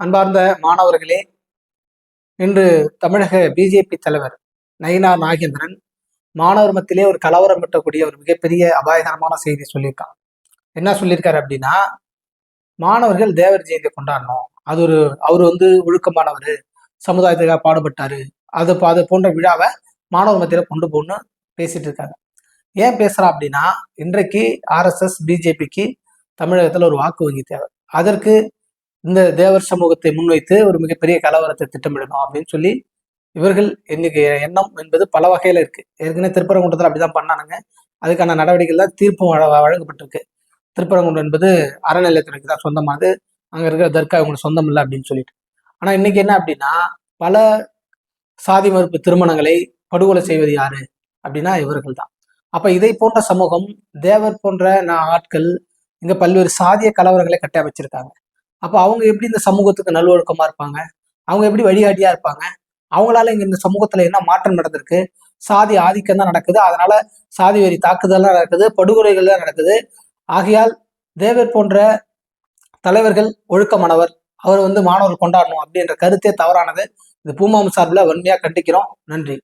அன்பார்ந்த மாணவர்களே இன்று தமிழக பிஜேபி தலைவர் நயினா நாகேந்திரன் மாணவர் மத்தியிலே ஒரு கலவரம் விட்டக்கூடிய ஒரு மிகப்பெரிய அபாயகரமான செய்தி சொல்லியிருக்கான். என்ன சொல்லியிருக்காரு அப்படின்னா மாணவர்கள் தேவர் ஜெயந்தி கொண்டாடணும். அது ஒரு அவர் வந்து ஒழுக்கமானவர் சமுதாயத்துக்காக பாடுபட்டாரு. அது அது போன்ற விழாவை மாணவர் மத்தியில கொண்டு போகணும்னு பேசிட்டு இருக்காங்க ஏன் பேசுகிறா அப்படின்னா இன்றைக்கு ஆர்எஸ்எஸ் பிஜேபிக்கு தமிழகத்துல ஒரு வாக்கு வங்கி தேவை. அதற்கு இந்த தேவர் சமூகத்தை முன்வைத்து ஒரு மிகப்பெரிய கலவரத்தை திட்டமிடணும் அப்படின்னு சொல்லி இவர்கள் இன்னைக்கு எண்ணம் என்பது பல வகையில இருக்கு. ஏற்கனவே திருப்பரங்குன்றத்தில் அப்படிதான் பண்ணானுங்க. அதுக்கான நடவடிக்கைகள் தான் தீர்ப்பும் வழ- வழங்கப்பட்டிருக்கு. திருப்பரங்குன்றம் என்பது அறநிலையத்துறைக்கு தான் சொந்தமானது. அங்கே இருக்கிற தர்கா இவங்களுக்கு சொந்தம் இல்லை அப்படின்னு சொல்லிட்டு. ஆனால் இன்னைக்கு என்ன அப்படின்னா பல சாதி மறுப்பு திருமணங்களை படுகொலை செய்வது யாரு? அப்படின்னா இவர்கள் தான். அப்போ இதை போன்ற சமூகம் தேவர் போன்ற நா- ஆட்கள் இங்கே பல்வேறு சாதிய கலவரங்களை கட்டமைச்சிருக்காங்க. அப்போ அவங்க எப்படி இந்த சமூகத்துக்கு நல்லொழுக்கமா இருப்பாங்க? அவங்க எப்படி வழிகாட்டியா இருப்பாங்க? அவங்களால இங்க இந்த சமூகத்துல என்ன மாற்றம் நடந்திருக்கு? சாதி ஆதிக்கம் தான் நடக்குது. அதனால சாதி வெறி தாக்குதல்லாம் நடக்குது. படுகொலைகள் தான் நடக்குது. ஆகையால் தேவர் போன்ற தலைவர்கள் ஒழுக்கமானவர். அவர் வந்து மாணவர் கொண்டாடணும் அப்படின்ற கருத்தே தவறானது. இந்த பூமாம் சார்பில் வன்மையாக கண்டிக்கிறோம். நன்றி.